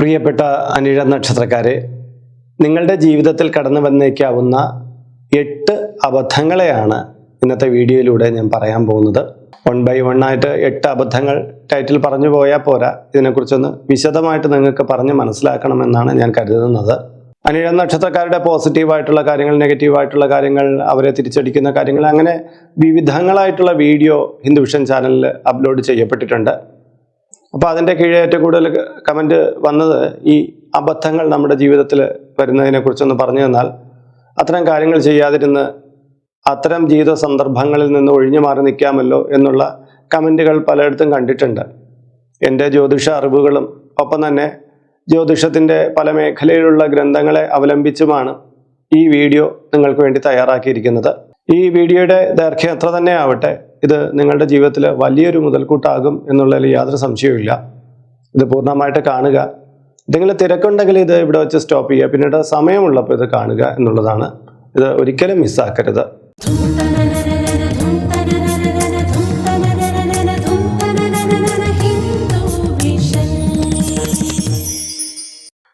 പ്രിയപ്പെട്ട അനിഴ നക്ഷത്രക്കാരെ നിങ്ങളുടെ ജീവിതത്തിൽ കടന്നു വന്നേക്കാവുന്ന എട്ട് അബദ്ധങ്ങളെയാണ് ഇന്നത്തെ വീഡിയോയിലൂടെ ഞാൻ പറയാൻ പോകുന്നത്. വൺ ബൈ വൺ ആയിട്ട് എട്ട് അബദ്ധങ്ങൾ ടൈറ്റിൽ പറഞ്ഞു പോയാൽ പോരാ. ഇതിനെക്കുറിച്ചൊന്ന് വിശദമായിട്ട് നിങ്ങൾക്ക് പറഞ്ഞ് മനസ്സിലാക്കണമെന്നാണ് ഞാൻ കരുതുന്നത്. അനിഴ നക്ഷത്രക്കാരുടെ പോസിറ്റീവായിട്ടുള്ള കാര്യങ്ങൾ നെഗറ്റീവായിട്ടുള്ള കാര്യങ്ങൾ അവരെ തിരിച്ചടിക്കുന്ന കാര്യങ്ങൾ അങ്ങനെ വിവിധങ്ങളായിട്ടുള്ള വീഡിയോ ഹിന്ദുവിഷൻ ചാനലിൽ അപ്ലോഡ് ചെയ്യപ്പെട്ടിട്ടുണ്ട്. അപ്പോൾ അതിന്റെ കീഴെ ഏറ്റവും കൂടുതൽ കമന്റ് വന്നത് ഈ അബദ്ധങ്ങൾ നമ്മുടെ ജീവിതത്തിൽ വരുന്നതിനെക്കുറിച്ചൊന്ന് പറഞ്ഞു തന്നാൽ അത്തരം കാര്യങ്ങൾ ചെയ്യാതിരുന്ന് അത്തരം ജീവിത സന്ദർഭങ്ങളിൽ നിന്ന് ഒഴിഞ്ഞു മാറി നിൽക്കാമല്ലോ എന്നുള്ള കമന്റുകൾ പലയിടത്തും കണ്ടിട്ടുണ്ട്. എന്റെ ജ്യോതിഷ അറിവുകളും ഒപ്പം തന്നെ ജ്യോതിഷത്തിന്റെ പല മേഖലയിലുള്ള ഗ്രന്ഥങ്ങളെ അവലംബിച്ചുമാണ് ഈ വീഡിയോ നിങ്ങൾക്ക് വേണ്ടി തയ്യാറാക്കിയിരിക്കുന്നത്. ഈ വീഡിയോയുടെ ദൈർഘ്യം എത്ര തന്നെ ആവട്ടെ ഇത് നിങ്ങളുടെ ജീവിതത്തിൽ വലിയൊരു മുതൽക്കൂട്ടാകും എന്നുള്ളതിൽ യാതൊരു സംശയവുമില്ല. ഇത് പൂർണമായിട്ട് കാണുക. എന്തെങ്കിലും തിരക്കുണ്ടെങ്കിൽ ഇത് ഇവിടെ വെച്ച് സ്റ്റോപ്പ് ചെയ്യുക. പിന്നീട് സമയമുള്ളപ്പോൾ ഇത് കാണുക എന്നുള്ളതാണ്. ഇത് ഒരിക്കലും മിസ്സാക്കരുത്.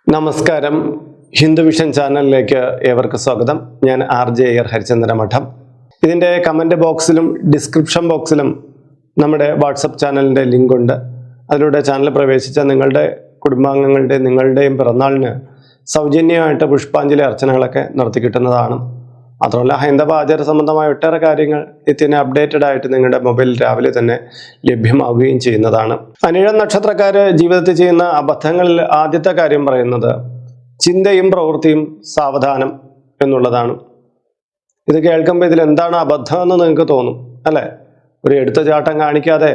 നമസ്കാരം. ഹിന്ദു വിഷൻ ചാനലിലേക്ക് ഏവർക്ക് സ്വാഗതം. ഞാൻ ആർ ജെ എയർ ഹരിചന്ദ്ര മഠം ഇതിന്റെ കമന്റ് ബോക്സിലും ഡിസ്ക്രിപ്ഷൻ ബോക്സിലും നമ്മുടെ വാട്സപ്പ് ചാനലിന്റെ ലിങ്ക് ഉണ്ട്. അതിലൂടെ ചാനൽ പ്രവേശിച്ച നിങ്ങളുടെ കുടുംബാംഗങ്ങളുടെയും നിങ്ങളുടെയും പിറന്നാളിന് സൗജന്യമായിട്ട് പുഷ്പാഞ്ജലി അർച്ചനകളൊക്കെ നടത്തി കിട്ടുന്നതാണ്. മാത്രമല്ല ഹൈന്ദവ ആചാര സംബന്ധമായ ഒട്ടേറെ കാര്യങ്ങൾ നിത്യേന അപ്ഡേറ്റഡ് ആയിട്ട് നിങ്ങളുടെ മൊബൈൽ രാവിലെ തന്നെ ലഭ്യമാവുകയും ചെയ്യുന്നതാണ്. അനിഴം നക്ഷത്രക്കാർ ജീവിതത്തിൽ ചെയ്യുന്ന അബദ്ധങ്ങളിൽ ആദ്യത്തെ കാര്യം പറയുന്നത് ചിന്തയും പ്രവൃത്തിയും സാവധാനം എന്നുള്ളതാണ്. ഇത് കേൾക്കുമ്പോൾ ഇതിൽ എന്താണ് അബദ്ധം എന്ന് നിങ്ങൾക്ക് തോന്നും അല്ലേ? ഒരു എടുത്ത ചാട്ടം കാണിക്കാതെ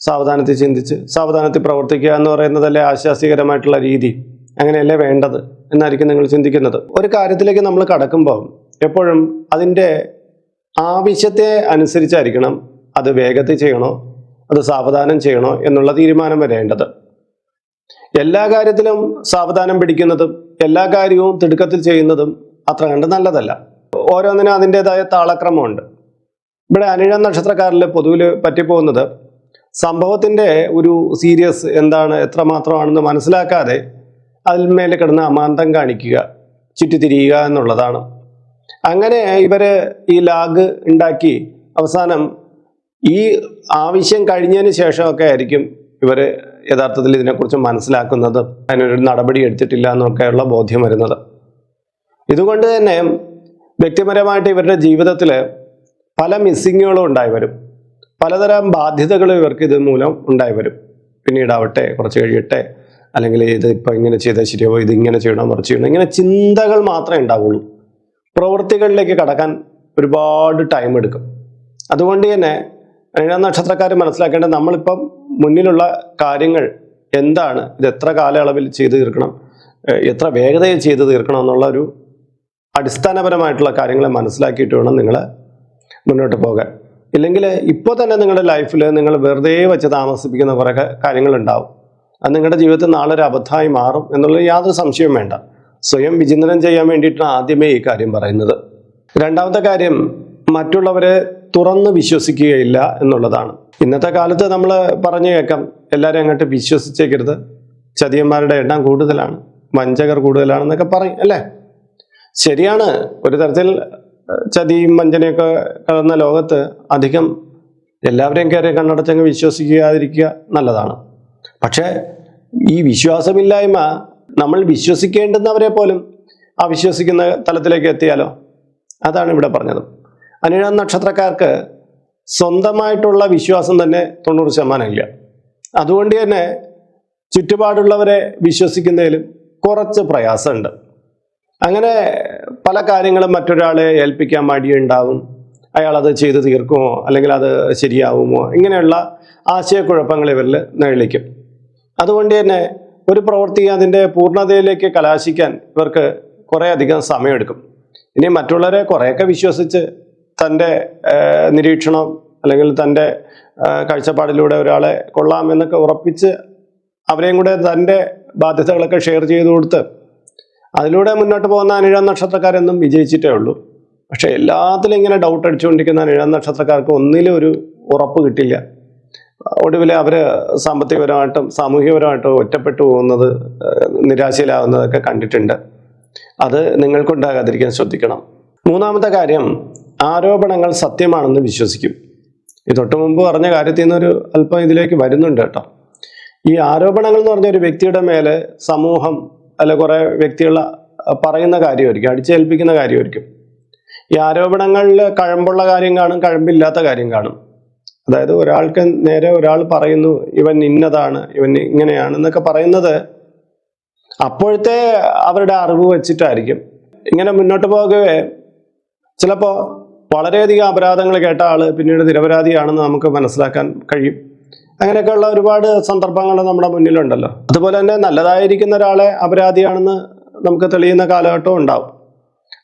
സാവധാനത്തിൽ ചിന്തിച്ച് സാവധാനത്തിൽ പ്രവർത്തിക്കുക എന്ന് പറയുന്നതല്ലേ ആശ്വാസികരമായിട്ടുള്ള രീതി? അങ്ങനെയല്ലേ വേണ്ടത് എന്നായിരിക്കും നിങ്ങൾ ചിന്തിക്കുന്നത്. ഒരു കാര്യത്തിലേക്ക് നമ്മൾ കടക്കുമ്പോൾ എപ്പോഴും അതിന്റെ ആവശ്യത്തെ അനുസരിച്ചായിരിക്കണം അത് വേഗത്തിൽ ചെയ്യണോ അത് സാവധാനം ചെയ്യണോ എന്നുള്ള തീരുമാനം വരേണ്ടത്. എല്ലാ കാര്യത്തിലും സാവധാനം പിടിക്കുന്നതും എല്ലാ കാര്യവും തിടുക്കത്തിൽ ചെയ്യുന്നതും അത്ര കണ്ട് നല്ലതല്ല. ഓരോന്നിനും അതിന്റെതായ താളക്രമമുണ്ട്. ഇവിടെ അനിഴം നക്ഷത്രക്കാരിൽ പൊതുവിൽ പറ്റിപ്പോകുന്നത് സംഭവത്തിന്റെ ഒരു സീരിയസ് എന്താണ് എത്രമാത്രമാണെന്ന് മനസ്സിലാക്കാതെ അതിന്മേൽ കിടന്ന് അമാന്തം കാണിക്കുക ചുറ്റിത്തിരിയുക എന്നുള്ളതാണ്. അങ്ങനെ ഇവർ ഈ ലാഗ് ഉണ്ടാക്കി അവസാനം ഈ ആവശ്യം കഴിഞ്ഞതിന് ശേഷമൊക്കെ ആയിരിക്കും ഇവർ യഥാർത്ഥത്തിൽ ഇതിനെക്കുറിച്ച് മനസ്സിലാക്കുന്നത്. അതിനൊരു നടപടി എടുത്തിട്ടില്ല എന്നൊക്കെയുള്ള ബോധ്യം വരുന്നത്. ഇതുകൊണ്ട് തന്നെ വ്യക്തിപരമായിട്ട് ഇവരുടെ ജീവിതത്തിൽ പല മിസ്സിങ്ങുകളും ഉണ്ടായി വരും. പലതരം ബാധ്യതകളും ഇവർക്ക് ഇത് മൂലം ഉണ്ടായി വരും. പിന്നീടാവട്ടെ കുറച്ച് കഴിയട്ടെ അല്ലെങ്കിൽ ഇത് ഇപ്പം ഇങ്ങനെ ചെയ്താൽ ശരിയാവോ ഇത് ഇങ്ങനെ ചെയ്യണോ മറിച്ച് ചെയ്യണോ ഇങ്ങനെ ചിന്തകൾ മാത്രമേ ഉണ്ടാവുള്ളൂ. പ്രവൃത്തികളിലേക്ക് കടക്കാൻ ഒരുപാട് ടൈം എടുക്കും. അതുകൊണ്ട് തന്നെ ഏഴാം നക്ഷത്രക്കാർ മനസ്സിലാക്കേണ്ടത് നമ്മളിപ്പം മുന്നിലുള്ള കാര്യങ്ങൾ എന്താണ് ഇത് എത്ര കാലയളവിൽ ചെയ്തു തീർക്കണം എത്ര വേഗതയിൽ ചെയ്തു തീർക്കണം എന്നുള്ള ഒരു അടിസ്ഥാനപരമായിട്ടുള്ള കാര്യങ്ങൾ മനസ്സിലാക്കിയിട്ട് വേണം നിങ്ങൾ മുന്നോട്ട് പോകാൻ. ഇല്ലെങ്കിൽ ഇപ്പോൾ തന്നെ നിങ്ങളുടെ ലൈഫിൽ നിങ്ങൾ വെറുതെ വെച്ച് താമസിപ്പിക്കുന്ന കുറേ കാര്യങ്ങളുണ്ടാവും. അത് നിങ്ങളുടെ ജീവിതത്തിൽ നാളെ ഒരു അബദ്ധമായി മാറും എന്നുള്ള യാതൊരു സംശയവും വേണ്ട. സ്വയം വിചിന്തനം ചെയ്യാൻ വേണ്ടിയിട്ടാണ് ആദ്യമേ ഈ കാര്യം പറയുന്നത്. രണ്ടാമത്തെ കാര്യം മറ്റുള്ളവരെ തുറന്ന് വിശ്വസിക്കുകയില്ല എന്നുള്ളതാണ്. ഇന്നത്തെ കാലത്ത് നമ്മൾ പറഞ്ഞു കേൾക്കാം എല്ലാവരും അങ്ങോട്ട് വിശ്വസിച്ചേക്കരുത്. ചതിയന്മാരുടെ എണ്ണം കൂടുതലാണ്. വഞ്ചകർ കൂടുതലാണെന്നൊക്കെ പറയും അല്ലേ? ശരിയാണ്. ഒരു തരത്തിൽ ചതിയും വഞ്ചനയൊക്കെ കലർന്ന ലോകത്ത് അധികം എല്ലാവരെയും കയറി കണ്ണടച്ചങ്ങ് വിശ്വസിക്കാതിരിക്കുക നല്ലതാണ്. പക്ഷേ ഈ വിശ്വാസമില്ലായ്മ നമ്മൾ വിശ്വസിക്കേണ്ടുന്നവരെ പോലും അവിശ്വസിക്കുന്ന തലത്തിലേക്ക് എത്തിയാലോ? അതാണ് ഇവിടെ പറഞ്ഞത്. അനിഴം നക്ഷത്രക്കാർക്ക് സ്വന്തമായിട്ടുള്ള വിശ്വാസം തന്നെ തൊണ്ണൂറ് ശതമാനം ഇല്ല. അതുകൊണ്ട് തന്നെ ചുറ്റുപാടുള്ളവരെ വിശ്വസിക്കുന്നതിലും കുറച്ച് പ്രയാസമുണ്ട്. അങ്ങനെ പല കാര്യങ്ങളും മറ്റൊരാളെ ഏൽപ്പിക്കാൻ മടിയുണ്ടാവും. അയാൾ അത് ചെയ്തു തീർക്കുമോ? അല്ലെങ്കിൽ അത് ശരിയാവുമോ? ഇങ്ങനെയുള്ള ആശയക്കുഴപ്പങ്ങൾ ഇവരിൽ നിഴലിക്കും. അതുകൊണ്ട് തന്നെ ഒരു പ്രവൃത്തി അതിന്റെ പൂർണതയിലേക്ക് കലാശിക്കാൻ ഇവർക്ക് കുറേ അധികം സമയമെടുക്കും. ഇനി മറ്റുള്ളവരെ കുറേയൊക്കെ വിശ്വസിച്ച് തന്റെ നിരീക്ഷണം അല്ലെങ്കിൽ തന്റെ കാഴ്ചപ്പാടിലൂടെ ഒരാളെ കൊള്ളാമെന്നൊക്കെ ഉറപ്പിച്ച് അവരെയും കൂടെ തന്റെ ബാധ്യതകളൊക്കെ ഷെയർ ചെയ്തു കൊടുത്ത് അതിലൂടെ മുന്നോട്ട് പോകുന്ന അനിഴം നക്ഷത്രക്കാരെന്നും വിജയിച്ചിട്ടേ ഉള്ളൂ. പക്ഷെ എല്ലാത്തിലും ഇങ്ങനെ ഡൗട്ട് അടിച്ചുകൊണ്ടിരിക്കുന്ന അനിഴം നക്ഷത്രക്കാർക്ക് ഒന്നിലും ഒരു ഉറപ്പ് കിട്ടില്ല. ഒടുവിൽ അവർ സാമ്പത്തികപരമായിട്ടും സാമൂഹികപരമായിട്ടും ഒറ്റപ്പെട്ടു പോകുന്നത് നിരാശയിലാവുന്നതൊക്കെ കണ്ടിട്ടുണ്ട്. അത് നിങ്ങൾക്കുണ്ടാകാതിരിക്കാൻ ശ്രദ്ധിക്കണം. മൂന്നാമത്തെ കാര്യം ആരോപണങ്ങൾ സത്യമാണെന്ന് വിശ്വസിക്കും. ഈ തൊട്ട് മുമ്പ് പറഞ്ഞ കാര്യത്തിൽ നിന്നൊരു അല്പം ഇതിലേക്ക് വരുന്നുണ്ട് കേട്ടോ. ഈ ആരോപണങ്ങൾ എന്ന് പറഞ്ഞ ഒരു വ്യക്തിയുടെ മേലെ സമൂഹം അല്ല കുറേ വ്യക്തികൾ പറയുന്ന കാര്യമായിരിക്കും അടിച്ചേൽപ്പിക്കുന്ന കാര്യമായിരിക്കും. ഈ ആരോപണങ്ങളിൽ കഴമ്പുള്ള കാര്യം കാണും കഴമ്പില്ലാത്ത കാര്യം കാണും. അതായത് ഒരാൾക്ക് നേരെ ഒരാൾ പറയുന്നു ഇവൻ ഇന്നതാണ് ഇവൻ ഇങ്ങനെയാണ് എന്നൊക്കെ പറയുന്നത് അപ്പോഴത്തെ അവരുടെ അറിവ് വെച്ചിട്ടായിരിക്കും. ഇങ്ങനെ മുന്നോട്ട് പോകവേ ചിലപ്പോൾ വളരെയധികം അപരാധങ്ങൾ കേട്ട ആൾ പിന്നീട് നിരപരാധിയാണെന്ന് നമുക്ക് മനസ്സിലാക്കാൻ കഴിയും. അങ്ങനെയൊക്കെയുള്ള ഒരുപാട് സന്ദർഭങ്ങൾ നമ്മുടെ മുന്നിലുണ്ടല്ലോ. അതുപോലെ തന്നെ നല്ലതായിരിക്കുന്ന ഒരാളെ അപരാധിയാണെന്ന് നമുക്ക് തെളിയുന്ന കാലഘട്ടവും ഉണ്ടാവും.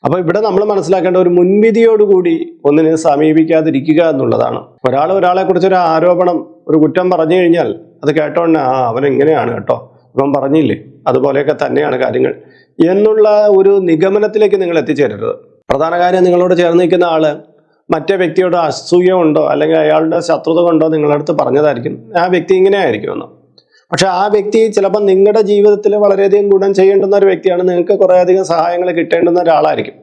അപ്പോൾ ഇവിടെ നമ്മൾ മനസ്സിലാക്കേണ്ട ഒരു മുൻവിധിയോടുകൂടി ഒന്നിനെ സമീപിക്കാതിരിക്കുക എന്നുള്ളതാണ്. ഒരാൾ ഒരാളെ കുറിച്ച് ഒരു ആരോപണം ഒരു കുറ്റം പറഞ്ഞു കഴിഞ്ഞാൽ അത് കേട്ടോണ്ട് ആ അവൻ ഇങ്ങനെയാണ് കേട്ടോ. ഇവൻ പറഞ്ഞില്ലേ? അതുപോലെയൊക്കെ തന്നെയാണ് കാര്യങ്ങൾ. എന്നുള്ള ഒരു നിഗമനത്തിലേക്ക് നിങ്ങൾ എത്തിച്ചേരരുത്. പ്രധാന കാര്യം നിങ്ങളോട് ചേർന്ന് നിൽക്കുന്ന ആൾ മറ്റേ വ്യക്തിയോട് അസൂയ ഉണ്ടോ അല്ലെങ്കിൽ അയാളുടെ ശത്രുത കൊണ്ടോ നിങ്ങളുടെ അടുത്ത് പറഞ്ഞതായിരിക്കും. ആ വ്യക്തി ഇങ്ങനെ ആയിരിക്കുമെന്ന് പക്ഷെ ആ വ്യക്തി ചിലപ്പോൾ നിങ്ങളുടെ ജീവിതത്തിൽ വളരെയധികം ഗുണം ചെയ്യേണ്ടുന്ന ഒരു വ്യക്തിയാണ്. നിങ്ങൾക്ക് കുറേയധികം സഹായങ്ങൾ കിട്ടേണ്ടുന്ന ഒരാളായിരിക്കും.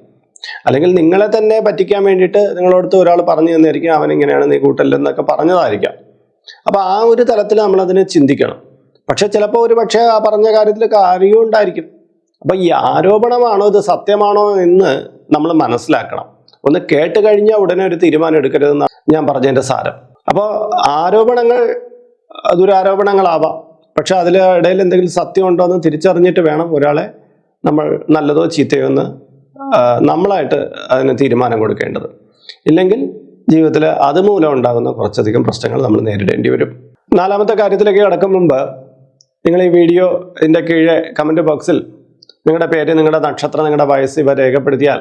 അല്ലെങ്കിൽ നിങ്ങളെ തന്നെ പറ്റിക്കാൻ വേണ്ടിയിട്ട് നിങ്ങളടുത്ത് ഒരാൾ പറഞ്ഞു തന്നായിരിക്കും അവൻ ഇങ്ങനെയാണ് നീ കൂട്ടല്ലെന്നൊക്കെ പറഞ്ഞതായിരിക്കാം. അപ്പോൾ ആ ഒരു തലത്തിൽ നമ്മളതിനെ ചിന്തിക്കണം. പക്ഷെ ചിലപ്പോൾ ഒരു പക്ഷേ ആ പറഞ്ഞ കാര്യത്തിൽ കാര്യവും ഉണ്ടായിരിക്കും അപ്പം ഈ ആരോപണമാണോ ഇത് സത്യമാണോ എന്ന് നമ്മൾ മനസ്സിലാക്കണം. ഒന്ന് കേട്ട് കഴിഞ്ഞാൽ ഉടനെ ഒരു തീരുമാനം എടുക്കരുതെന്ന് ഞാൻ പറഞ്ഞതിന്റെ സാരം. അപ്പോൾ ആരോപണങ്ങൾ ദുരാരോപണങ്ങളാവാം. പക്ഷെ അതിൽ ഇടയിൽ എന്തെങ്കിലും സത്യമുണ്ടോ എന്ന് തിരിച്ചറിഞ്ഞിട്ട് വേണം ഒരാളെ നമ്മൾ നല്ലതോ ചീത്തയോ എന്ന് നമ്മളായിട്ട് അതിന് തീരുമാനം കൊടുക്കേണ്ടത്. ഇല്ലെങ്കിൽ ജീവിതത്തിൽ അതുമൂലം ഉണ്ടാകുന്ന കുറച്ചധികം പ്രശ്നങ്ങൾ നമ്മൾ നേരിടേണ്ടി വരും. നാലാമത്തെ കാര്യത്തിലേക്ക് കടക്കും മുമ്പ് നിങ്ങൾ ഈ വീഡിയോ ഇതിന്റെ കീഴെ കമന്റ് ബോക്സിൽ നിങ്ങളുടെ പേര് നിങ്ങളുടെ നക്ഷത്രം നിങ്ങളുടെ വയസ്സ് ഇവ രേഖപ്പെടുത്തിയാൽ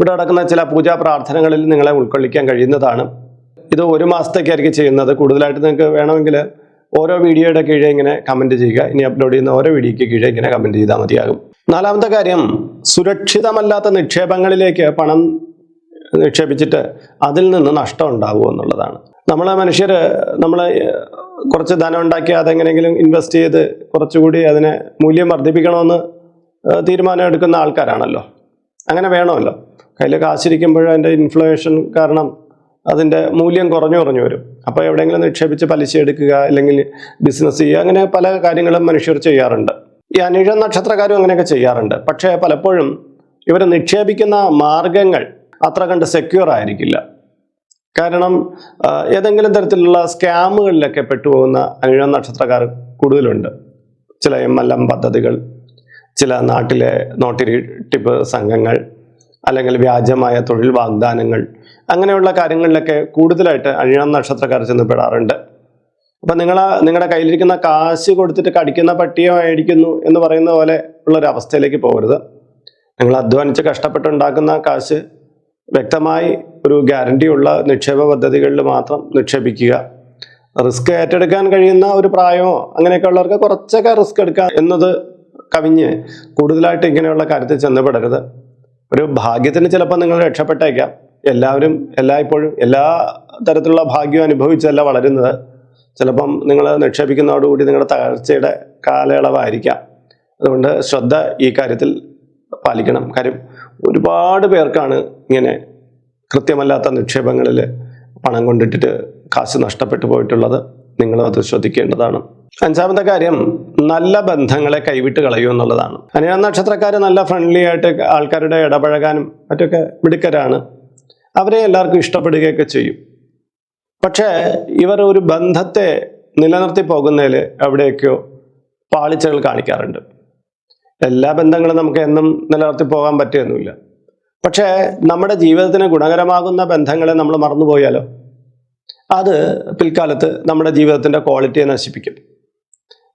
ഇവിടെ നടക്കുന്ന ചില പൂജാ പ്രാർത്ഥനകളിൽ നിങ്ങളെ ഉൾക്കൊള്ളിക്കാൻ കഴിയുന്നതാണ്. ഇത് ഒരു മാസത്തേക്കായിരിക്കും ചെയ്യുന്നത്. കൂടുതലായിട്ട് നിങ്ങൾക്ക് വേണമെങ്കിൽ ഓരോ വീഡിയോയുടെ കീഴേ ഇങ്ങനെ കമന്റ് ചെയ്യുക. ഇനി അപ്ലോഡ് ചെയ്യുന്ന ഓരോ വീഡിയോയ്ക്ക് കീഴേ ഇങ്ങനെ കമന്റ് ചെയ്താൽ മതിയാകും. നാലാമത്തെ കാര്യം സുരക്ഷിതമല്ലാത്ത നിക്ഷേപങ്ങളിലേക്ക് പണം നിക്ഷേപിച്ചിട്ട് അതിൽ നിന്ന് നഷ്ടം ഉണ്ടാവുക എന്നുള്ളതാണ്. നമ്മളെ മനുഷ്യർ നമ്മൾ കുറച്ച് ധനം ഉണ്ടാക്കി അതെങ്ങനെയെങ്കിലും ഇൻവെസ്റ്റ് ചെയ്ത് കുറച്ചുകൂടി അതിനെ മൂല്യം വർദ്ധിപ്പിക്കണമെന്ന് തീരുമാനം എടുക്കുന്ന ആൾക്കാരാണല്ലോ. അങ്ങനെ വേണമല്ലോ. കയ്യിൽ കാശിരിക്കുമ്പോൾ അതിന്റെ ഇൻഫ്ലേഷൻ കാരണം അതിന്റെ മൂല്യം കുറഞ്ഞു കുറഞ്ഞു വരും. അപ്പോൾ എവിടെയെങ്കിലും നിക്ഷേപിച്ച് പലിശ എടുക്കുക അല്ലെങ്കിൽ ബിസിനസ് ചെയ്യുക അങ്ങനെ പല കാര്യങ്ങളും മനുഷ്യർ ചെയ്യാറുണ്ട്. ഈ അനിഴ നക്ഷത്രക്കാരും അങ്ങനെയൊക്കെ ചെയ്യാറുണ്ട്. പക്ഷേ പലപ്പോഴും ഇവർ നിക്ഷേപിക്കുന്ന മാർഗങ്ങൾ അത്ര കണ്ട് സെക്യൂർ ആയിരിക്കില്ല. കാരണം ഏതെങ്കിലും തരത്തിലുള്ള സ്കാമുകളിലൊക്കെ പെട്ടുപോകുന്ന അനിഴ നക്ഷത്രക്കാർ കൂടുതലുണ്ട്. ചില എം എൽ എം പദ്ധതികൾ ചില നാട്ടിലെ നോട്ടിരി ടിപ്പ് സംഘങ്ങൾ അല്ലെങ്കിൽ വ്യാജമായ തൊഴിൽ വാഗ്ദാനങ്ങൾ അങ്ങനെയുള്ള കാര്യങ്ങളിലൊക്കെ കൂടുതലായിട്ട് അഴിയാം നക്ഷത്രക്കാർ ചെന്നപ്പെടാറുണ്ട്. അപ്പം നിങ്ങൾ നിങ്ങളുടെ കയ്യിലിരിക്കുന്ന കാശ് കൊടുത്തിട്ട് കടിക്കുന്ന പട്ടിയമായിരിക്കുന്നു എന്ന് പറയുന്ന പോലെ ഉള്ളൊരു അവസ്ഥയിലേക്ക് പോകരുത്. നിങ്ങൾ അധ്വാനിച്ച് കഷ്ടപ്പെട്ടുണ്ടാക്കുന്ന കാശ് വ്യക്തമായി ഒരു ഗ്യാരണ്ടി ഉള്ള നിക്ഷേപ പദ്ധതികളിൽ മാത്രം നിക്ഷേപിക്കുക. റിസ്ക് ഏറ്റെടുക്കാൻ കഴിയുന്ന ഒരു പ്രായമോ അങ്ങനെയൊക്കെ ഉള്ളവർക്ക് കുറച്ചൊക്കെ റിസ്ക് എടുക്കുക എന്നത് കവിഞ്ഞ് കൂടുതലായിട്ട് ഇങ്ങനെയുള്ള കാര്യത്തിൽ ചെന്നപ്പെടരുത്. ഒരു ഭാഗ്യത്തിന് ചിലപ്പോൾ നിങ്ങൾ രക്ഷപ്പെട്ടേക്കാം. എല്ലാവരും എല്ലായ്പ്പോഴും എല്ലാ തരത്തിലുള്ള ഭാഗ്യവും അനുഭവിച്ചല്ല വളരുന്നത്. ചിലപ്പം നിങ്ങൾ നിക്ഷേപിക്കുന്നതോടുകൂടി നിങ്ങളുടെ തകർച്ചയുടെ കാലയളവായിരിക്കാം. അതുകൊണ്ട് ശ്രദ്ധ ഈ കാര്യത്തിൽ പാലിക്കണം. കാര്യം ഒരുപാട് പേർക്കാണ് ഇങ്ങനെ കൃത്യമല്ലാത്ത നിക്ഷേപങ്ങളിൽ പണം കൊണ്ടിട്ടിട്ട് കാശ് നഷ്ടപ്പെട്ടു പോയിട്ടുള്ളത്. നിങ്ങളും അത് ശ്രദ്ധിക്കേണ്ടതാണ്. അഞ്ചാമത്തെ കാര്യം നല്ല ബന്ധങ്ങളെ കൈവിട്ട് കളയൂ എന്നുള്ളതാണ്. അനിയ നക്ഷത്രക്കാർ നല്ല ഫ്രണ്ട്ലി ആയിട്ട് ആൾക്കാരുടെ ഇടപഴകാനും മറ്റൊക്കെ മിടുക്കരാണ്. അവരെ എല്ലാവർക്കും ഇഷ്ടപ്പെടുകയൊക്കെ ചെയ്യും. പക്ഷേ ഇവർ ഒരു ബന്ധത്തെ നിലനിർത്തി പോകുന്നതിൽ എവിടെയൊക്കെയോ പാളിച്ചകൾ കാണിക്കാറുണ്ട്. എല്ലാ ബന്ധങ്ങളും നമുക്ക് എന്നും നിലനിർത്തി പോകാൻ പറ്റിയൊന്നുമില്ല പക്ഷേ നമ്മുടെ ജീവിതത്തിന് ഗുണകരമാകുന്ന ബന്ധങ്ങളെ നമ്മൾ മറന്നുപോയാലോ? അത് പിൽക്കാലത്ത് നമ്മുടെ ജീവിതത്തിന്റെ ക്വാളിറ്റിയെ നശിപ്പിക്കും.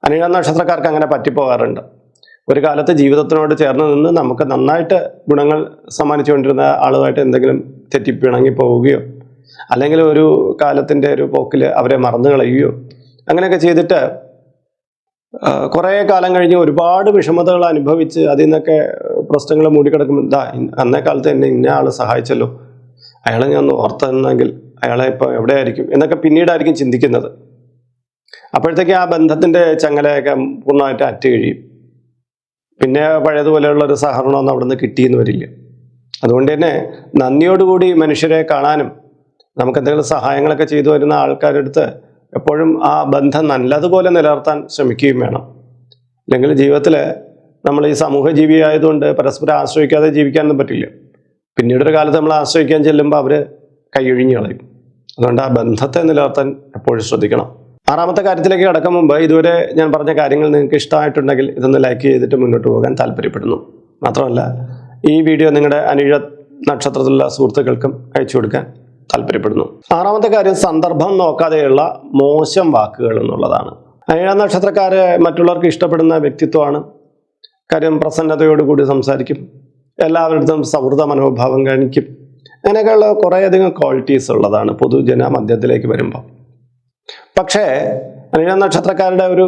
അനിഴ നക്ഷത്രക്കാർക്ക് അങ്ങനെ പറ്റിപ്പോകാറുണ്ട്. ഒരു കാലത്ത് ജീവിതത്തിനോട് ചേർന്ന് നിന്ന് നമുക്ക് നന്നായിട്ട് ഗുണങ്ങൾ സമ്മാനിച്ചുകൊണ്ടിരുന്ന ആളുമായിട്ട് എന്തെങ്കിലും തെറ്റിപ്പിണങ്ങി പോവുകയോ അല്ലെങ്കിൽ ഒരു കാലത്തിന്റെ ഒരു പോക്കിൽ അവരെ മറന്നു കളയുകയോ അങ്ങനെയൊക്കെ ചെയ്തിട്ട് കുറേ കാലം കഴിഞ്ഞ് ഒരുപാട് വിഷമതകൾ അനുഭവിച്ച് അതിൽ നിന്നൊക്കെ പ്രശ്നങ്ങൾ മൂടിക്കിടക്കുമ്പോൾ ഇതാ അന്നേ കാലത്ത് എന്നെ ഇന്ന ആൾ സഹായിച്ചല്ലോ. അയാളെ ഞാൻ ഓർത്തെന്നെങ്കിൽ അയാളെ ഇപ്പോൾ എവിടെയായിരിക്കും? എന്നൊക്കെ പിന്നീടായിരിക്കും ചിന്തിക്കുന്നത്. അപ്പോഴത്തേക്ക് ആ ബന്ധത്തിന്റെ ചങ്ങലയൊക്കെ പൂർണമായിട്ട് അറ്റ് കഴിയും. പിന്നെ പഴയതുപോലെയുള്ള ഒരു സഹകരണമൊന്നും അവിടെ നിന്ന് കിട്ടിയെന്ന് വരില്ല. അതുകൊണ്ട് തന്നെ നന്ദിയോടുകൂടി മനുഷ്യരെ കാണാനും നമുക്ക് എന്തെങ്കിലും സഹായങ്ങളൊക്കെ ചെയ്തു വരുന്ന ആൾക്കാരുടെ അടുത്ത് എപ്പോഴും ആ ബന്ധം നല്ലതുപോലെ നിലനിർത്താൻ ശ്രമിക്കുകയും വേണം. അല്ലെങ്കിൽ ജീവിതത്തിൽ നമ്മൾ ഈ സമൂഹ ജീവിയായതുകൊണ്ട് പരസ്പരം ആശ്രയിക്കാതെ ജീവിക്കാനൊന്നും പറ്റില്ല. പിന്നീടൊരു കാലത്ത് നമ്മൾ ആശ്രയിക്കാൻ ചെല്ലുമ്പോൾ അവർ കൈയൊഴിഞ്ഞു കളയും. അതുകൊണ്ട് ആ ബന്ധത്തെ നിലനിർത്താൻ എപ്പോഴും ശ്രദ്ധിക്കണം. ആറാമത്തെ കാര്യത്തിലേക്ക് കടക്കും മുമ്പ് ഇതുവരെ ഞാൻ പറഞ്ഞ കാര്യങ്ങൾ നിങ്ങൾക്ക് ഇഷ്ടമായിട്ടുണ്ടെങ്കിൽ ഇതൊന്ന് ലൈക്ക് ചെയ്തിട്ട് മുന്നോട്ട് പോകാൻ താല്പര്യപ്പെടുന്നു. മാത്രമല്ല ഈ വീഡിയോ നിങ്ങളുടെ അനുഴ നക്ഷത്രത്തിലുള്ള സുഹൃത്തുക്കൾക്കും അയച്ചു കൊടുക്കാൻ താല്പര്യപ്പെടുന്നു. ആറാമത്തെ കാര്യം സന്ദർഭം നോക്കാതെയുള്ള മോശം വാക്കുകൾ എന്നുള്ളതാണ്. അനിഴ നക്ഷത്രക്കാരെ മറ്റുള്ളവർക്ക് ഇഷ്ടപ്പെടുന്ന വ്യക്തിത്വമാണ്. കാര്യം പ്രസന്നതയോടുകൂടി സംസാരിക്കും. എല്ലാവരുടെ സൗഹൃദ മനോഭാവം കാണിക്കും. അങ്ങനെയൊക്കെയുള്ള കുറേയധികം ക്വാളിറ്റീസ് ഉള്ളതാണ് പൊതുജന മധ്യത്തിലേക്ക് വരുമ്പോൾ. പക്ഷേ അനിഴ നക്ഷത്രക്കാരുടെ ഒരു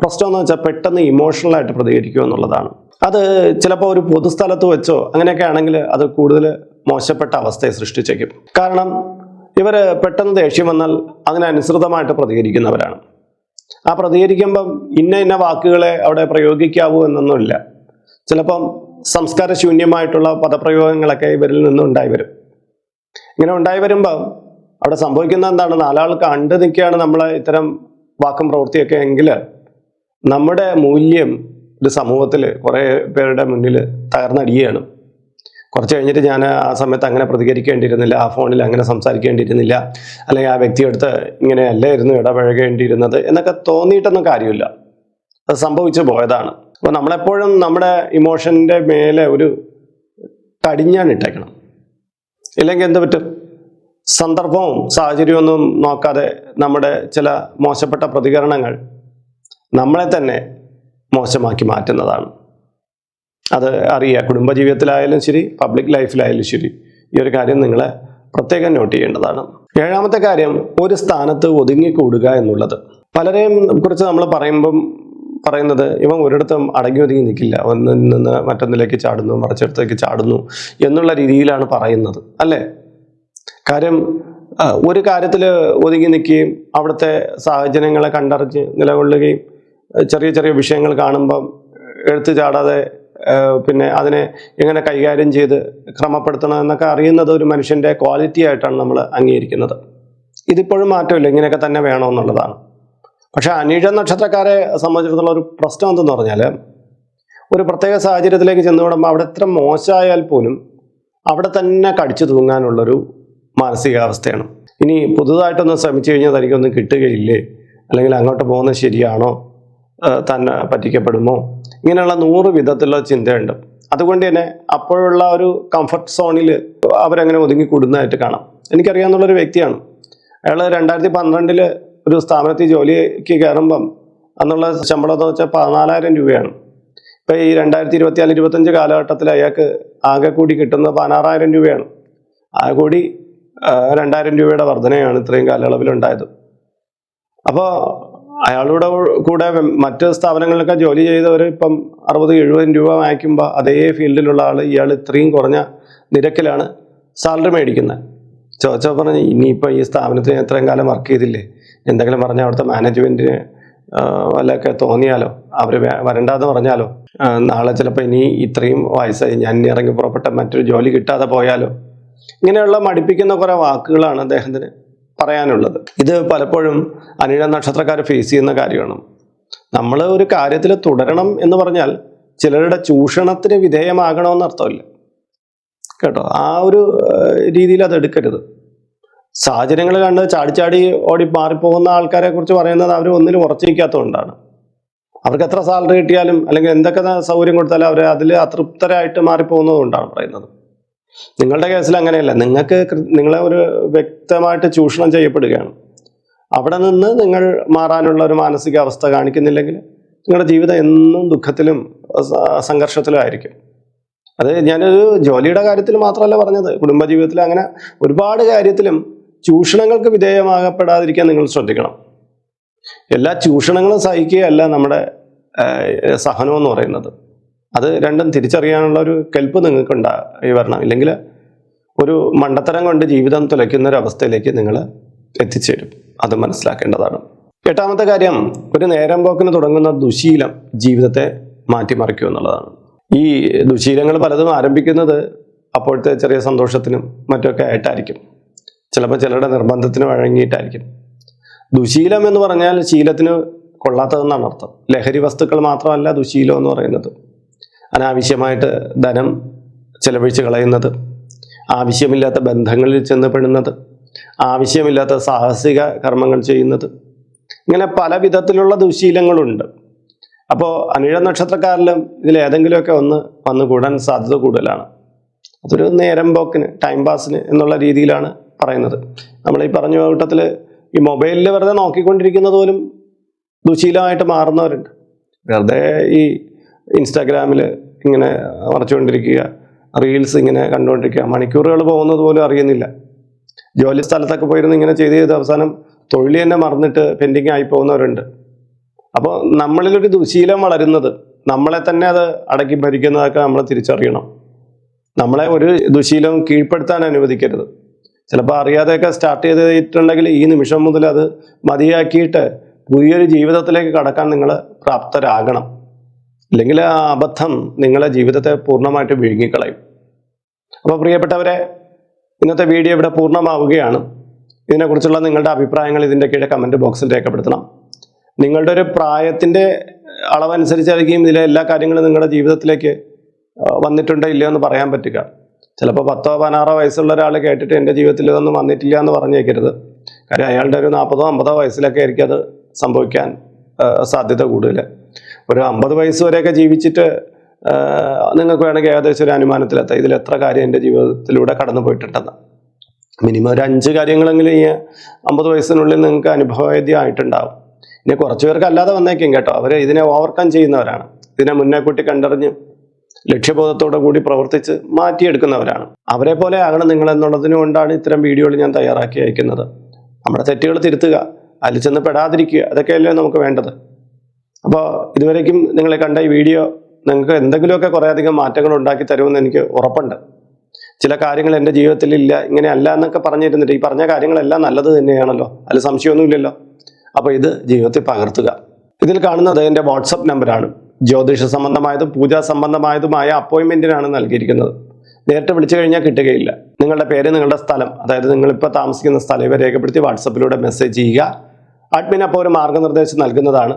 പ്രശ്നം എന്ന് വെച്ചാൽ പെട്ടെന്ന് ഇമോഷണലായിട്ട് പ്രതികരിക്കുക എന്നുള്ളതാണ്. അത് ചിലപ്പോൾ ഒരു പൊതുസ്ഥലത്ത് വെച്ചോ അങ്ങനെയൊക്കെ ആണെങ്കിൽ അത് കൂടുതൽ മോശപ്പെട്ട അവസ്ഥയെ സൃഷ്ടിച്ചേക്കും. കാരണം ഇവർ പെട്ടെന്ന് ദേഷ്യം വന്നാൽ അതിനനുസൃതമായിട്ട് പ്രതികരിക്കുന്നവരാണ്. ആ പ്രതികരിക്കുമ്പം ഇന്ന ഇന്ന വാക്കുകളെ അവിടെ പ്രയോഗിക്കാവൂ എന്നൊന്നുമില്ല. ചിലപ്പം സംസ്കാരശൂന്യമായിട്ടുള്ള പദപ്രയോഗങ്ങളൊക്കെ ഇവരിൽ നിന്നും ഉണ്ടായി വരും. ഇങ്ങനെ ഉണ്ടായി വരുമ്പോൾ അവിടെ സംഭവിക്കുന്ന എന്താണ് നാലാൾ കണ്ടു നിൽക്കുകയാണ് നമ്മൾ ഇത്തരം വാക്കും പ്രവൃത്തിയൊക്കെ എങ്കിൽ നമ്മുടെ മൂല്യം ഒരു സമൂഹത്തിൽ കുറേ പേരുടെ മുന്നിൽ തകർന്നടിയുകയാണ്. കുറച്ച് കഴിഞ്ഞിട്ട് ഞാൻ ആ സമയത്ത് അങ്ങനെ പ്രതികരിക്കേണ്ടിയിരുന്നില്ല. ആ ഫോണിൽ അങ്ങനെ സംസാരിക്കേണ്ടിയിരുന്നില്ല. അല്ലെങ്കിൽ ആ വ്യക്തിയെടുത്ത് ഇങ്ങനെ അല്ലായിരുന്നു ഇടപഴകേണ്ടിയിരുന്നത് എന്നൊക്കെ തോന്നിയിട്ടൊന്നും കാര്യമില്ല. അത് സംഭവിച്ചു പോയതാണ്. അപ്പോൾ നമ്മളെപ്പോഴും നമ്മുടെ ഇമോഷന്റെ മേലെ ഒരു കടിഞ്ഞാണ് ഇട്ടേക്കണം. ഇല്ലെങ്കിൽ എന്ത് പറ്റും? സന്ദർഭവും സാഹചര്യമൊന്നും നോക്കാതെ നമ്മുടെ ചില മോശപ്പെട്ട പ്രതികരണങ്ങൾ നമ്മളെ തന്നെ മോശമാക്കി മാറ്റുന്നതാണ്. അത് അറിയുക. കുടുംബജീവിതത്തിലായാലും ശരി പബ്ലിക് ലൈഫിലായാലും ശരി ഈ ഒരു കാര്യം നിങ്ങൾ പ്രത്യേകം നോട്ട് ചെയ്യേണ്ടതാണ്. ഏഴാമത്തെ കാര്യം ഒരു സ്ഥാനത്ത് ഒതുങ്ങിക്കൂടുക എന്നുള്ളത്. പലരെയും കുറിച്ച് നമ്മൾ പറയുമ്പം പറയുന്നത് ഇവൻ ഒരിടത്തും അടങ്ങി ഒതുങ്ങി നിൽക്കില്ല. ഒന്നിൽ നിന്ന് മറ്റൊന്നിലേക്ക് ചാടുന്നു മറിച്ചിടത്തേക്ക് ചാടുന്നു എന്നുള്ള രീതിയിലാണ് പറയുന്നത്. അല്ലേ? കാര്യം ഒരു കാര്യത്തിൽ ഒതുങ്ങി നിൽക്കുകയും അവിടുത്തെ സാഹചര്യങ്ങളെ കണ്ടറിഞ്ഞ് നിലകൊള്ളുകയും ചെറിയ ചെറിയ വിഷയങ്ങൾ കാണുമ്പം എടുത്തു ചാടാതെ പിന്നെ അതിനെ എങ്ങനെ കൈകാര്യം ചെയ്ത് ക്രമപ്പെടുത്തണം എന്നൊക്കെ അറിയുന്നത് ഒരു മനുഷ്യന്റെ ക്വാളിറ്റി ആയിട്ടാണ് നമ്മൾ അംഗീകരിക്കുന്നത്. ഇതിപ്പോഴും മാറ്റമില്ല ഇങ്ങനെയൊക്കെ തന്നെ വേണമെന്നുള്ളതാണ്. പക്ഷേ അനീഴ നക്ഷത്രക്കാരെ സംബന്ധിച്ചിടത്തോളം ഒരു പ്രശ്നം എന്തെന്ന് പറഞ്ഞാൽ ഒരു പ്രത്യേക സാഹചര്യത്തിലേക്ക് ചെന്ന് വിടുമ്പോൾ അവിടെ എത്ര മോശമായാൽ പോലും അവിടെ തന്നെ കടിച്ചു തൂങ്ങാനുള്ളൊരു മാനസികാവസ്ഥയാണ്. ഇനി പുതുതായിട്ടൊന്ന് ശ്രമിച്ചു കഴിഞ്ഞാൽ തനിക്കൊന്നും കിട്ടുകയില്ലേ? അല്ലെങ്കിൽ അങ്ങോട്ട് പോകുന്നത് ശരിയാണോ? തന്നെ പറ്റിക്കപ്പെടുമോ? ഇങ്ങനെയുള്ള നൂറ് വിധത്തിലുള്ള ചിന്തയുണ്ട്. അതുകൊണ്ട് തന്നെ അപ്പോഴുള്ള ഒരു കംഫർട്ട് സോണിൽ അവരങ്ങനെ ഒതുങ്ങിക്കൂടുന്നതായിട്ട് കാണാം. എനിക്കറിയാവുന്നുള്ളൊരു വ്യക്തിയാണ്. അയാൾ രണ്ടായിരത്തി പന്ത്രണ്ടിൽ ഒരു സ്ഥാപനത്തിൽ ജോലിക്ക് കയറുമ്പം അന്നുള്ള ശമ്പളം എന്ന് വെച്ചാൽ പതിനാലായിരം രൂപയാണ്. ഇപ്പം ഈ രണ്ടായിരത്തി ഇരുപത്തിനാല് ഇരുപത്തഞ്ച് കാലഘട്ടത്തിൽ അയാൾക്ക് ആകെ കൂടി കിട്ടുന്നത് പതിനാറായിരം രൂപയാണ്. ആകെ കൂടി രണ്ടായിരം രൂപയുടെ വർധനയാണ് ഇത്രയും കാലയളവിൽ ഉണ്ടായത് അപ്പോൾ അയാളുടെ കൂടെ മറ്റ് സ്ഥാപനങ്ങളിലൊക്കെ ജോലി ചെയ്തവർ ഇപ്പം അറുപത് എഴുപതിനും രൂപ വാങ്ങിക്കുമ്പോൾ അതേ ഫീൽഡിലുള്ള ആൾ ഇയാൾ ഇത്രയും കുറഞ്ഞ നിരക്കിലാണ് സാലറി മേടിക്കുന്നത്. ചോദിച്ചാൽ പറഞ്ഞ് ഇനിയിപ്പോൾ ഈ സ്ഥാപനത്തിന് ഇത്രയും കാലം വർക്ക് ചെയ്തില്ലേ? എന്തെങ്കിലും പറഞ്ഞാൽ അവിടുത്തെ മാനേജ്മെന്റിന് വല്ലതൊക്കെ തോന്നിയാലോ? അവർ വരണ്ടാന്ന് പറഞ്ഞാലോ? നാളെ ചിലപ്പോൾ ഇനി ഇത്രയും വയസ്സായി ഞാൻ ഇറങ്ങി പുറപ്പെട്ട മറ്റൊരു ജോലി കിട്ടാതെ പോയാലോ? ഇങ്ങനെയുള്ള മടിപ്പിക്കുന്ന കുറേ വാക്കുകളാണ് അദ്ദേഹത്തിന് പറയാനുള്ളത്. ഇത് പലപ്പോഴും അനിഴ നക്ഷത്രക്കാർ ഫേസ് ചെയ്യുന്ന കാര്യമാണ്. നമ്മൾ ഒരു കാര്യത്തിൽ തുടരണം എന്ന് പറഞ്ഞാൽ ചിലരുടെ ചൂഷണത്തിന് വിധേയമാകണമെന്ന് അർത്ഥമില്ല. കേട്ടോ? ആ ഒരു രീതിയിൽ അത് എടുക്കരുത്. സാഹചര്യങ്ങൾ കണ്ട് ചാടിച്ചാടി ഓടി മാറിപ്പോകുന്ന ആൾക്കാരെ കുറിച്ച് പറയുന്നത് അവർ ഒന്നിലും ഉറച്ചു നിൽക്കാത്തതുകൊണ്ടാണ്. അവർക്ക് എത്ര സാലറി കിട്ടിയാലും അല്ലെങ്കിൽ എന്തൊക്കെ സൗകര്യം കൊടുത്താലും അവർ അതിൽ അതൃപ്തരായിട്ട് മാറിപ്പോകുന്നതുകൊണ്ടാണ് പറയുന്നത്. നിങ്ങളുടെ കേസിൽ അങ്ങനെയല്ല. നിങ്ങൾക്ക് നിങ്ങളെ ഒരു വ്യക്തമായിട്ട് ചൂഷണം ചെയ്യപ്പെടുകയാണ്. അവിടെ നിന്ന് നിങ്ങൾ മാറാനുള്ള ഒരു മാനസികാവസ്ഥ കാണിക്കുന്നില്ലെങ്കിൽ നിങ്ങളുടെ ജീവിതം എന്നും ദുഃഖത്തിലും സംഘർഷത്തിലും ആയിരിക്കും. അത് ഞാനൊരു ജോലിയുടെ കാര്യത്തിൽ മാത്രമല്ല പറഞ്ഞത്. കുടുംബജീവിതത്തിൽ അങ്ങനെ ഒരുപാട് കാര്യത്തിലും ചൂഷണങ്ങൾക്ക് വിധേയമാകപ്പെടാതിരിക്കാൻ നിങ്ങൾ ശ്രദ്ധിക്കണം. എല്ലാ ചൂഷണങ്ങളും സഹിക്കുകയല്ല നമ്മുടെ സഹനം എന്ന് പറയുന്നത്. അത് രണ്ടും തിരിച്ചറിയാനുള്ള ഒരു കെൽപ്പ് നിങ്ങൾക്ക് ഉണ്ടായി വരണം. ഇല്ലെങ്കിൽ ഒരു മണ്ടത്തരം കൊണ്ട് ജീവിതം തുലയ്ക്കുന്ന ഒരു അവസ്ഥയിലേക്ക് നിങ്ങൾ എത്തിച്ചേരും. അത് മനസ്സിലാക്കേണ്ടതാണ്. എട്ടാമത്തെ കാര്യം ഒരു നേരം പോക്കിന് തുടങ്ങുന്ന ദുശീലം ജീവിതത്തെ മാറ്റിമറിക്കും എന്നുള്ളതാണ്. ഈ ദുശീലങ്ങൾ പലതും ആരംഭിക്കുന്നത് അപ്പോഴത്തെ ചെറിയ സന്തോഷത്തിനും മറ്റൊക്കെ ആയിട്ടായിരിക്കും. ചിലപ്പോൾ ചിലരുടെ നിർബന്ധത്തിന് വഴങ്ങിയിട്ടായിരിക്കും. ദുശീലം എന്ന് പറഞ്ഞാൽ ശീലത്തിന് കൊള്ളാത്തതെന്നാണ് അർത്ഥം. ലഹരി വസ്തുക്കൾ മാത്രമല്ല ദുശീലം എന്ന് പറയുന്നത്. അനാവശ്യമായിട്ട് ധനം ചെലവഴിച്ച് കളയുന്നത്. ആവശ്യമില്ലാത്ത ബന്ധങ്ങളിൽ ചെന്നപ്പെടുന്നത് ആവശ്യമില്ലാത്ത സാഹസിക കർമ്മങ്ങൾ ചെയ്യുന്നത്. ഇങ്ങനെ പല വിധത്തിലുള്ള ദുശീലങ്ങളുണ്ട്. അപ്പോൾ അനിഴ നക്ഷത്രക്കാരിലും ഇതിൽ ഏതെങ്കിലുമൊക്കെ ഒന്ന് വന്നു കൂടാൻ സാധ്യത കൂടുതലാണ്. അതൊരു നേരം പോക്കിന് ടൈം പാസിന് എന്നുള്ള രീതിയിലാണ് പറയുന്നത്. നമ്മൾ ഈ പറഞ്ഞ കൂട്ടത്തിൽ ഈ മൊബൈലിൽ വെറുതെ നോക്കിക്കൊണ്ടിരിക്കുന്നത് പോലും ദുശീലമായിട്ട് മാറുന്നവരുണ്ട്. വെറുതെ ഈ ഇൻസ്റ്റാഗ്രാമിൽ ഇങ്ങനെ വരച്ചുകൊണ്ടിരിക്കുക റീൽസ് ഇങ്ങനെ കണ്ടുകൊണ്ടിരിക്കുക മണിക്കൂറുകൾ പോകുന്നത് പോലും അറിയുന്നില്ല. ജോലി സ്ഥലത്തൊക്കെ പോയിരുന്ന് ഇങ്ങനെ ചെയ്ത് ചെയ്ത് അവസാനം തൊഴിൽ തന്നെ മറന്നിട്ട് പെൻഡിങ് ആയി പോകുന്നവരുണ്ട്. അപ്പോൾ നമ്മളിലൊരു ദുശീലം വളരുന്നത് നമ്മളെ തന്നെ അത് അടക്കി ഭരിക്കുന്നതൊക്കെ നമ്മൾ തിരിച്ചറിയണം. നമ്മളെ ഒരു ദുശീലം കീഴ്പ്പെടുത്താൻ അനുവദിക്കരുത്. ചിലപ്പോൾ അറിയാതെയൊക്കെ സ്റ്റാർട്ട് ചെയ്തിട്ടുണ്ടെങ്കിൽ ഈ നിമിഷം മുതൽ അത് മതിയാക്കിയിട്ട് പുതിയൊരു ജീവിതത്തിലേക്ക് കടക്കാൻ നിങ്ങൾ പ്രാപ്തരാകണം. ഇല്ലെങ്കിൽ ആ അബദ്ധം നിങ്ങളെ ജീവിതത്തെ പൂർണമായിട്ട് വിഴുങ്ങിക്കളയും. അപ്പോൾ പ്രിയപ്പെട്ടവരെ ഇന്നത്തെ വീഡിയോ ഇവിടെ പൂർണമാവുകയാണ്. ഇതിനെക്കുറിച്ചുള്ള നിങ്ങളുടെ അഭിപ്രായങ്ങൾ ഇതിന്റെ കീഴെ കമന്റ് ബോക്സിൽ രേഖപ്പെടുത്തണം. നിങ്ങളുടെ ഒരു പ്രായത്തിന്റെ അളവനുസരിച്ചായിരിക്കും ഇതിലെ എല്ലാ കാര്യങ്ങളും നിങ്ങളുടെ ജീവിതത്തിലേക്ക് വന്നിട്ടുണ്ടോ ഇല്ലയോ എന്ന് പറയാൻ പറ്റുക. ചിലപ്പോൾ പത്തോ പതിനാറോ വയസ്സുള്ള ഒരാൾ കേട്ടിട്ട് എന്റെ ജീവിതത്തിൽ ഇതൊന്നും വന്നിട്ടില്ല എന്ന് പറഞ്ഞേക്കരുത്. കാര്യം അയാളുടെ ഒരു നാൽപ്പതോ അമ്പതോ വയസ്സിലൊക്കെ ആയിരിക്കും അത് സംഭവിക്കാൻ സാധ്യത കൂടുതൽ. ഒരു അമ്പത് വയസ്സ് വരെയൊക്കെ ജീവിച്ചിട്ട് നിങ്ങൾക്ക് വേണമെങ്കിൽ ഏകദേശം ഒരു അനുമാനത്തിലെത്താം ഇതിൽ എത്ര കാര്യം എന്റെ ജീവിതത്തിലൂടെ കടന്നു പോയിട്ടുണ്ടെന്ന്. മിനിമം ഒരു അഞ്ച് കാര്യങ്ങളെങ്കിലും ഈ അമ്പത് വയസ്സിനുള്ളിൽ നിങ്ങൾക്ക് അനുഭവവേദ്യമായിട്ടുണ്ടാവും. ഇനി കുറച്ച് പേർക്ക് അല്ലാതെ വന്നേക്കും കേട്ടോ. അവർ ഇതിനെ ഓവർകം ചെയ്യുന്നവരാണ്. ഇതിനെ മുന്നേ കൂട്ടി കണ്ടറിഞ്ഞ് ലക്ഷ്യബോധത്തോടു കൂടി പ്രവർത്തിച്ച് മാറ്റിയെടുക്കുന്നവരാണ്. അവരെ പോലെ ആകണം നിങ്ങൾ എന്നുള്ളതിന് കൊണ്ടാണ് ഇത്തരം വീഡിയോകൾ ഞാൻ തയ്യാറാക്കി അയക്കുന്നത് നമ്മുടെ തെറ്റുകൾ തിരുത്തുക അതിൽ ചെന്ന് പെടാതിരിക്കുക അതൊക്കെയല്ലേ നമുക്ക് വേണ്ടത്. അപ്പോൾ ഇതുവരേക്കും നിങ്ങളെ കണ്ട ഈ വീഡിയോ നിങ്ങൾക്ക് എന്തെങ്കിലുമൊക്കെ കുറേയധികം മാറ്റങ്ങൾ ഉണ്ടാക്കി തരുമെന്ന് എനിക്ക് ഉറപ്പുണ്ട്. ചില കാര്യങ്ങൾ എന്റെ ജീവിതത്തിൽ ഇല്ല ഇങ്ങനെ അല്ല എന്നൊക്കെ പറഞ്ഞിരുന്നിട്ട് ഈ പറഞ്ഞ കാര്യങ്ങളെല്ലാം നല്ലത് തന്നെയാണല്ലോ. അതിൽ സംശയമൊന്നുമില്ലല്ലോ. അപ്പോൾ ഇത് ജീവിതത്തിൽ പകർത്തുക. ഇതിൽ കാണുന്നത് എന്റെ വാട്സപ്പ് നമ്പറാണ്. ജ്യോതിഷ സംബന്ധമായതും പൂജാ സംബന്ധമായതുമായ അപ്പോയിൻമെന്റിനാണ് നൽകിയിരിക്കുന്നത്. നേരിട്ട് വിളിച്ചു കഴിഞ്ഞാൽ കിട്ടുകയില്ല. നിങ്ങളുടെ പേര് നിങ്ങളുടെ സ്ഥലം അതായത് നിങ്ങളിപ്പോൾ താമസിക്കുന്ന സ്ഥലം ഇവ രേഖപ്പെടുത്തി വാട്സപ്പിലൂടെ മെസ്സേജ് ചെയ്യുക. അഡ്മിൻ അപ്പോൾ ഒരു മാർഗനിർദ്ദേശം നൽകുന്നതാണ്.